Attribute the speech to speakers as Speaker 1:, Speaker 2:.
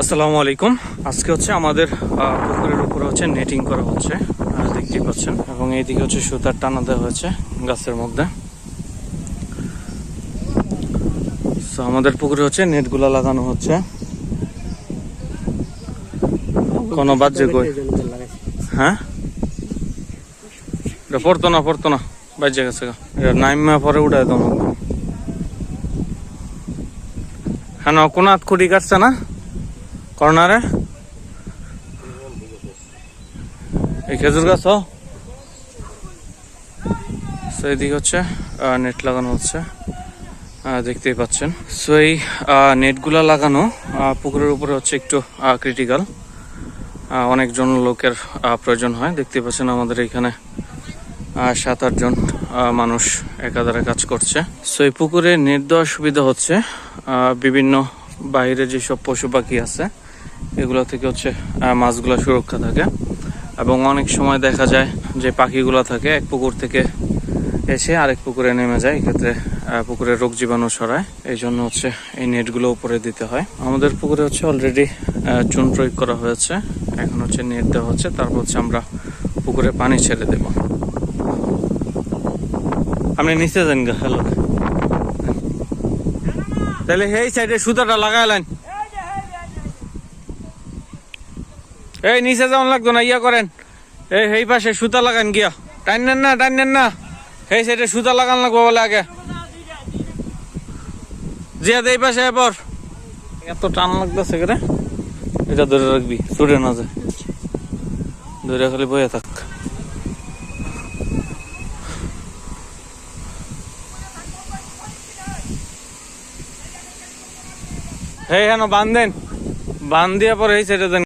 Speaker 1: আসসালামু আলাইকুম। আজকে হচ্ছে আমাদের পুকুরের উপরে হচ্ছে নেটিং করা হচ্ছে দেখতেই পাচ্ছেন। এবং এইদিকে হচ্ছে সুতার টানা দেওয়া হয়েছে গাছের মধ্যে। So, আমাদের পুকুরে হচ্ছে নেটগুলো লাগানো হচ্ছে। কোনো বাজে কই। হ্যাঁ? এটা পড়তো না পড়তো না। বাজে গেছে। এটা নাইমা পরে উঠায় দাও হ্যাঁ কোন হাত খুঁটি কাটছে না? কর্নারে? এই খেজুর গাছ? So, এদিকে হচ্ছে নেট লাগানো হচ্ছে দেখতেই পাচ্ছেন। সো এই নেটগুলা লাগানো পুকুরের উপরে হচ্ছে একটু ক্রিটিক্যাল অনেকজন লোকের প্রয়োজন হয়। দেখতে পাচ্ছেন আমাদের এখানে সাত আটজন মানুষ একাধারে কাজ করছে। সো এই পুকুরে নেট দেওয়ার সুবিধা হচ্ছে বিভিন্ন বাইরে যেসব পশু পাখি আছে এগুলো থেকে হচ্ছে মাছগুলো সুরক্ষা থাকে। এবং অনেক সময় দেখা যায় যে পাখিগুলো থাকে, এক পুকুর থেকে এসে আরেক পুকুরে নেমে যায়, এক্ষেত্রে পুকুরে রোগ জীবাণু ছড়ায়। এই জন্য হচ্ছে এই নেটগুলো উপরে দিতে হয়। আমাদের পুকুরে হচ্ছে অলরেডি চুন প্রয়োগ করা হয়েছে। এখন হচ্ছে নেট দেওয়া হচ্ছে, তারপর হচ্ছে আমরা পুকুরে পানি ছেড়ে দেব। আপনি নিচে যান গা, হ্যালো। তাহলে এই সাইডে সুতাটা লাগাইলেন। এই, নিচে যাওয়ান লাগতো না, ইয়া করেন। এই এই পাশে সুতা লাগান গিয়া। টাইনেন না টাইনেন না। এই সাইডে সুতা লাগান লাগবো বলে আগে। জিয়া এই পাশে এবার এত টান লাগতেছে করে এটা ধরে রাখবি, ছুটে না যায়। ধরে খালি বয়ে থাক। এই হেন বান্ধেন বান্ধ দিয়া পরে এই সাইডে